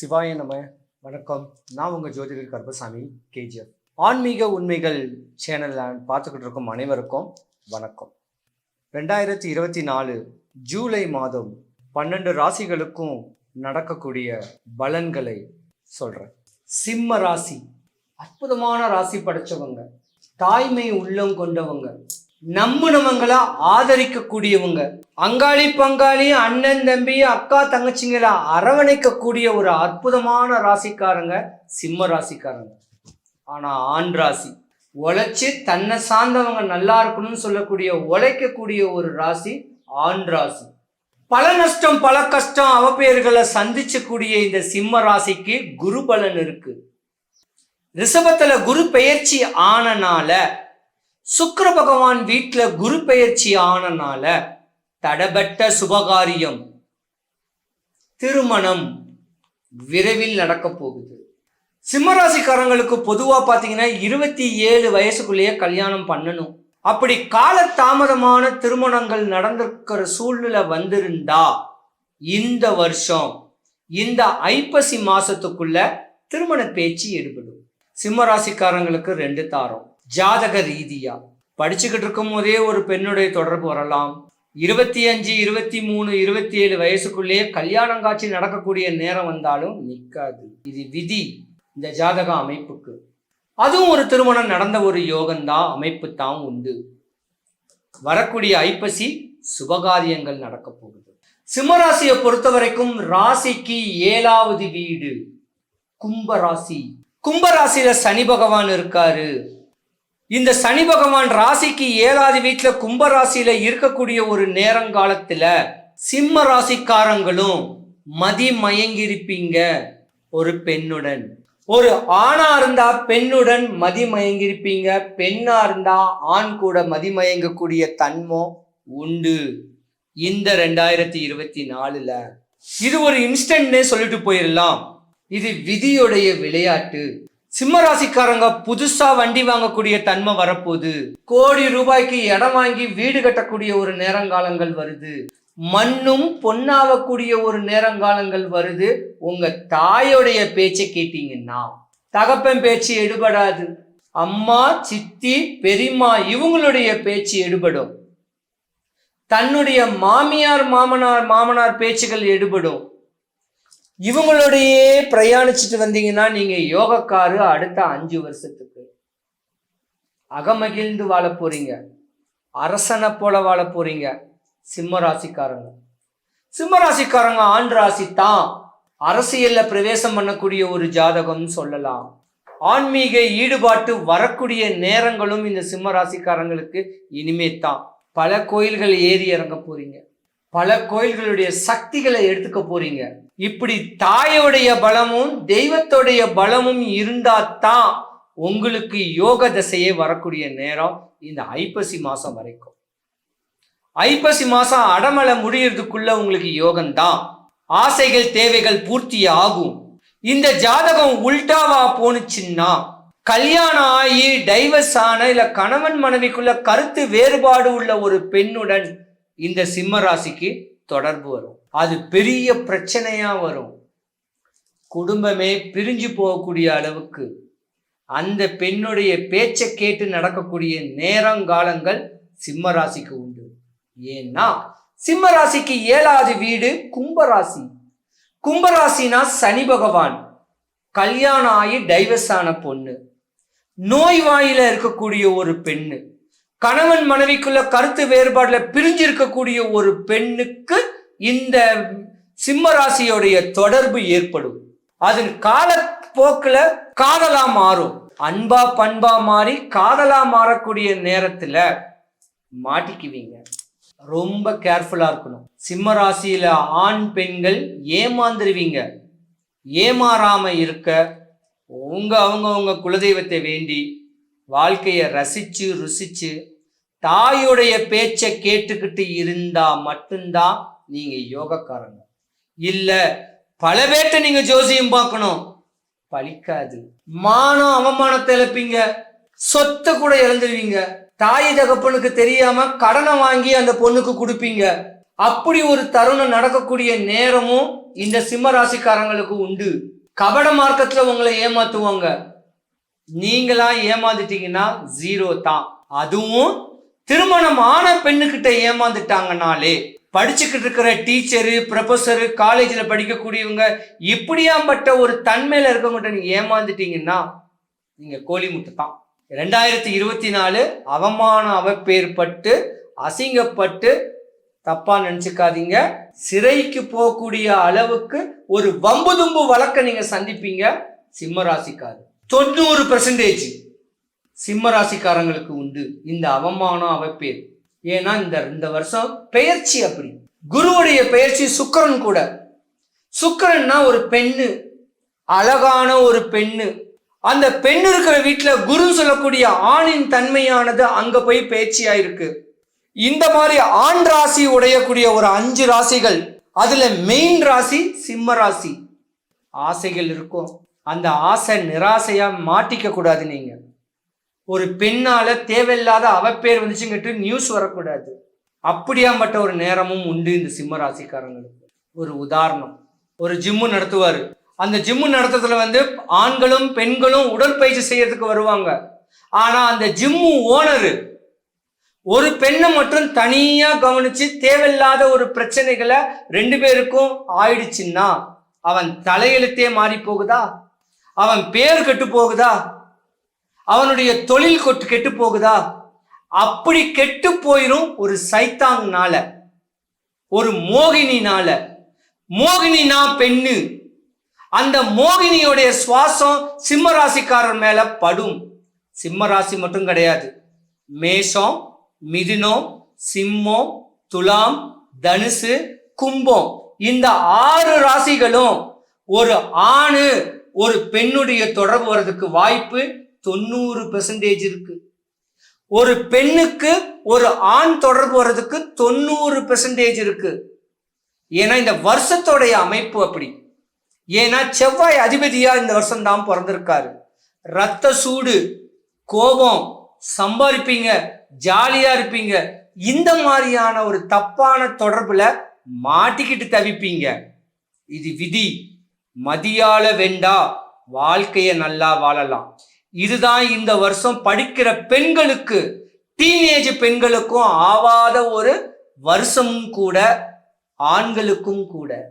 சிவாய நம. வணக்கம். நான் உங்கள் ஜோதிடர் கருப்பசாமி கேஜிஎஃப். ஆன்மீக உண்மைகள் சேனலில் பார்த்துக்கிட்டு இருக்கும் அனைவருக்கும் வணக்கம். ரெண்டாயிரத்தி இருபத்தி நாலு ஜூலை மாதம் பன்னெண்டு ராசிகளுக்கும் நடக்கக்கூடிய பலன்களை சொல்கிறேன் சிம்ம ராசி. அற்புதமான ராசி படைச்சவங்க. தாய்மை உள்ளம் கொண்டவங்க. நம்புனவங்கள ஆதரிக்கக்கூடியவங்க. அங்காளி பங்காளி அண்ணன் தம்பி அக்கா தங்கச்சிங்களை அரவணைக்கக்கூடிய ஒரு அற்புதமான ராசிக்காரங்க சிம்ம ராசிக்காரங்க. ஆனா ஆண் ராசி. உழைச்சி தன்னை சார்ந்தவங்க நல்லா இருக்கணும்னு சொல்லக்கூடிய உழைக்கக்கூடிய ஒரு ராசி ஆண் ராசி. பல நஷ்டம் பல கஷ்டம் அவப்பெயர்களை சந்திச்சக்கூடிய இந்த சிம்ம ராசிக்கு குரு பலன் இருக்கு. ரிஷபத்துல குரு பெயர்ச்சி ஆனனால சுக்கர பகவான் வீட்டில் குரு பெயர்ச்சி ஆனனால தடபட்ட சுபகாரியம் திருமணம் விரைவில் நடக்க போகுது. சிம்மராசிக்காரங்களுக்கு பொதுவாக பார்த்தீங்கன்னா இருபத்தி ஏழு வயசுக்குள்ளேயே கல்யாணம் பண்ணணும். அப்படி கால தாமதமான திருமணங்கள் நடந்திருக்கிற சூழ்நிலை வந்திருந்தா இந்த வருஷம் இந்த ஐப்பசி மாசத்துக்குள்ள திருமண பேச்சு ஈடுபடும் சிம்மராசிக்காரங்களுக்கு ரெண்டு தாரம். ஜாதக ரீதியா. படிச்சுக்கிட்டு இருக்கும் போதே ஒரு பெண்ணுடைய தொடர்பு வரலாம். இருபத்தி அஞ்சு இருபத்தி மூணு இருபத்தி ஏழு வயசுக்குள்ளேயே கல்யாணம் காட்சி நடக்கக்கூடிய நேரம் வந்தாலும் நிற்காது இது விதி இந்த ஜாதக அமைப்புக்கு. அதுவும் ஒரு திருமணம் நடந்த ஒரு யோகம்தான் அமைப்பு தான் உண்டு. வரக்கூடிய ஐப்பசி சுபகாரியங்கள் நடக்க போகுது. சிம்மராசியை பொறுத்த வரைக்கும் ராசிக்கு ஏழாவது வீடு. கும்பராசி. கும்பராசியில சனி பகவான் இருக்காரு. இந்த சனி பகவான் ராசிக்கு ஏழாவது வீட்டில் கும்ப ராசியில இருக்கக்கூடிய ஒரு நேரங்காலத்துல சிம்ம ராசிக்காரங்களும் மதி மயங்கிருப்பீங்க ஒரு பெண்ணுடன். ஒரு ஆணா இருந்தா பெண்ணுடன் மதி மயங்கிருப்பீங்க பெண்ணா இருந்தா ஆண் கூட மதி மயங்கக்கூடிய தன்மம் உண்டு. இந்த ரெண்டாயிரத்தி இருபத்தி நாலுல இது ஒரு இன்ஸ்டன்ட்னே சொல்லிட்டு போயிடலாம் இது விதியுடைய விளையாட்டு. சிம்ம ராசிக்காரங்க புதுசா வண்டி வாங்கக்கூடிய தன்மை வரப்போகுது. கோடி ரூபாய்க்கு இடம் வாங்கி வீடு கட்டக்கூடிய ஒரு நேரங்காலங்கள் வருது. மண்ணும் பொன்னாவக்கூடிய ஒரு நேரங்காலங்கள் வருது. உங்க தாயோடைய பேச்சை கேட்டீங்கன்னா தகப்பன் பேச்சு எடுபடாது. அம்மா சித்தி பெரியம்மா இவங்களுடைய பேச்சு எடுபடும். தன்னுடைய மாமியார் மாமனார் மாமனார் பேச்சுகள் எடுபடும். இவங்களோடையே பிரயாணிச்சுட்டு வந்தீங்கன்னா நீங்க யோகக்காரு அடுத்த அஞ்சு வருஷத்துக்கு. அகமகிழ்ந்து வாழ போறீங்க. அரசனை போல வாழ போறீங்க. சிம்ம ராசிக்காரங்க. சிம்ம ராசிக்காரங்க ஆண் ராசி தான். அரசியல்ல பிரவேசம் பண்ணக்கூடிய ஒரு ஜாதகம்னு சொல்லலாம். ஆன்மீக ஈடுபாட்டு வரக்கூடிய நேரங்களும் இந்த சிம்ம ராசிக்காரங்களுக்கு இனிமே தான். பல கோயில்கள் ஏறி இறங்க போறீங்க. பல கோயில்களுடைய சக்திகளை எடுத்துக்க போறீங்க. இப்படி தாயோடைய பலமும் தெய்வத்தோடைய பலமும் இருந்தாதான் உங்களுக்கு யோக தசையே வரக்கூடிய நேரம் இந்த ஐப்பசி மாசம் வரைக்கும். ஐப்பசி மாசம் அடமலை முடியறதுக்குள்ள உங்களுக்கு யோகம்தான் ஆசைகள் தேவைகள் பூர்த்தி ஆகும். இந்த ஜாதகம் உல்டாவா போனுச்சுன்னா கல்யாணம் ஆகி டைவர்ஸ் ஆன இல்ல கணவன் மனைவிக்குள்ள கருத்து வேறுபாடு உள்ள ஒரு பெண்ணுடன் இந்த சிம்ம ராசிக்கு தொடர்பு வரும். அது பெரிய பிரச்சனையா வரும். குடும்பமே பிரிஞ்சு போகக்கூடிய அளவுக்கு அந்த பெண்ணுடைய பேச்சை கேட்டு நடக்கக்கூடிய நேரங்காலங்கள் சிம்ம ராசிக்கு உண்டு. ஏன்னா சிம்ம ராசிக்கு ஏழாவது வீடு கும்பராசி. கும்பராசினா சனி பகவான். கல்யாணம் ஆகி டைவர்ஸ் ஆன பொண்ணு. நோய் வாயில இருக்கக்கூடிய ஒரு பெண்ணு. கணவன் மனைவிக்குள்ள கருத்து வேறுபாடுல பிரிஞ்சு இருக்கக்கூடிய ஒரு பெண்ணுக்கு இந்த சிம்ம ராசியோடைய தொடர்பு ஏற்படும். அதன் காலப்போக்குல காதலா மாறும். அன்பா பண்பா மாறி காதலா மாறக்கூடிய நேரத்துல மாட்டிக்குவீங்க. ரொம்ப கேர்ஃபுல்லா இருக்கணும். சிம்ம ராசியில ஆண் பெண்கள் ஏமாந்துருவீங்க. ஏமாறாம இருக்க உங்க அவங்கவுங்க குலதெய்வத்தை வேண்டி வாழ்க்கையை ரசிச்சு ருசிச்சு தாயுடைய பேச்சை கேட்டுக்கிட்டு இருந்தா மட்டும்தான் நீங்க யோகக்காரங்க. இல்ல பல பேர்த்த நீங்க ஜோசியம் பார்க்கணும். பலிக்காது மானம் அவமானத்தை இழப்பீங்க. சொத்தை கூட இழந்துருவீங்க. தாய் தகப்பனுக்கு தெரியாம கடனை வாங்கி அந்த பொண்ணுக்கு கொடுப்பீங்க. அப்படி ஒரு தருணம் நடக்கக்கூடிய நேரமும் இந்த சிம்ம ராசிக்காரங்களுக்கு உண்டு. கபட மார்க்கத்துல உங்களை ஏமாத்துவாங்க. நீங்களா ஏமாந்துட்டீங்கன்னா ஜீரோ தான். அதுவும் திருமணம் ஆன பெண்ணுக்கிட்ட ஏமாந்துட்டாங்கனாலே படிச்சுக்கிட்டு இருக்கிற டீச்சரு ப்ரொஃபஸரு காலேஜில் படிக்கக்கூடியவங்க இப்படியாம்பட்ட ஒரு தன்மையில் இருக்கவங்ககிட்ட நீங்கள் ஏமாந்துட்டீங்கன்னா நீங்கள் கோழி முட்டை தான் ரெண்டாயிரத்தி இருபத்தி நாலு அவமானம் அவப்பேற்பட்டு அசிங்கப்பட்டு தப்பா நினச்சிக்காதீங்க. சிறைக்கு போகக்கூடிய அளவுக்கு ஒரு வம்பு தும்பு வழக்க நீங்கள் சந்திப்பீங்க. சிம்மராசிக்காரு தொண்ணூறு பெர்சன்டேஜ் சிம்ம ராசிக்காரங்களுக்கு உண்டு. இந்த அவமானம் அவப்பேர். ஏன்னா இந்த இந்த வருஷம் பெயர்ச்சி அப்படி. குருவுடைய பெயர்ச்சி சுக்கிரன் கூட. சுக்கரன்னா ஒரு பெண்ணு. அழகான ஒரு பெண்ணு. அந்த பெண் இருக்கிற வீட்டில் குரு சொல்லக்கூடிய ஆணின் தன்மையானது அங்க போய் பேச்சியா இருக்கு இந்த மாதிரி ஆண் ராசி உடையக்கூடிய ஒரு அஞ்சு ராசிகள் அதுல மெயின் ராசி சிம்ம ராசி. ஆசைகள் இருக்கும். அந்த ஆசை நிராசையா மாட்டிக்க கூடாது நீங்க. ஒரு பெண்ணால தேவையில்லாத அவப்பேர் வந்துச்சுங்கிட்டு நியூஸ் வரக்கூடாது. அப்படியாம்பட்ட ஒரு நேரமும் உண்டு இந்த சிம்ம ராசிக்காரங்களுக்கு. ஒரு உதாரணம். ஒரு ஜிம்மு நடத்துவார். அந்த ஜிம்மு நடத்துறதுல வந்து ஆண்களும் பெண்களும் உடற்பயிற்சி செய்யறதுக்கு வருவாங்க. ஆனா அந்த ஜிம்மு ஓனரு ஒரு பெண்ணை மட்டும் தனியா கவனிச்சு தேவையில்லாத ஒரு பிரச்சனைகளை ரெண்டு பேருக்கும் ஆயிடுச்சுன்னா அவன் தலையெழுத்தே மாறி போகுதா? அவன் பேர் கெட்டு போகுதா? அவனுடைய தொழில் கொட்டு கெட்டு போகுதா? அப்படி கெட்டு போயிரும் ஒரு சைத்தாங்கனால ஒரு மோகினினால. மோகினினா பெண்ணு. அந்த மோகினியுடைய சுவாசம் சிம்ம ராசிக்காரர் மேல படும். சிம்ம ராசி மட்டும் கிடையாது. மேஷம் மிதுனம் சிம்மம் துலாம் தனுசு கும்பம். இந்த ஆறு ராசிகளும் ஒரு ஆணு ஒரு பெண்ணுடைய தொடர்பு வர்றதுக்கு வாய்ப்பு தொண்ணூறு பெர்சன்டேஜ் இருக்கு. ஒரு பெண்ணுக்கு ஒரு ஆண் தொடர்பு வர்றதுக்கு தொண்ணூறு பெர்சன்டேஜ் இருக்கு. ஏன்னா இந்த வருஷத்தோடைய அமைப்பு அப்படி. ஏன்னா செவ்வாய் அதிபதியா இந்த வருஷம் தான் பிறந்திருக்காரு. ரத்த சூடு கோபம் சம்பாதிப்பீங்க ஜாலியா இருப்பீங்க. இந்த மாதிரியான ஒரு தப்பான தொடர்புல மாட்டிக்கிட்டு தவிப்பீங்க. இது விதி. மதியால வேண்டா வாழ்க்கைய நல்லா வாழலாம். இதுதான் இந்த வருஷம் படிக்கிற பெண்களுக்கு டீனேஜ் பெண்களுக்கும் ஆவாத ஒரு வருஷமும் கூட ஆண்களுக்கும் கூட.